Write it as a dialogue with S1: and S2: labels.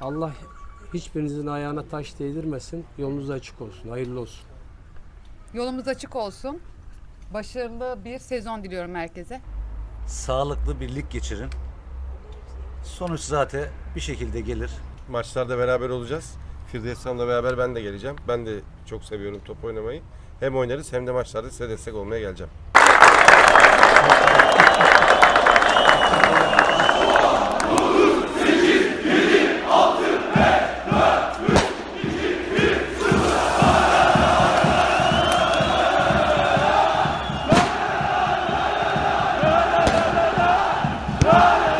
S1: Allah hiçbirinizin ayağına taş değdirmesin. Yolunuz açık olsun. Hayırlı olsun.
S2: Yolumuz açık olsun. Başarılı bir sezon diliyorum herkese.
S3: Sağlıklı bir lig geçirin. Sonuç zaten bir şekilde gelir.
S4: Maçlarda beraber olacağız. Firdevs Hanım'la beraber ben de geleceğim. Ben de çok seviyorum top oynamayı. Hem oynarız hem de maçlarda size destek olmaya geleceğim. Hallelujah!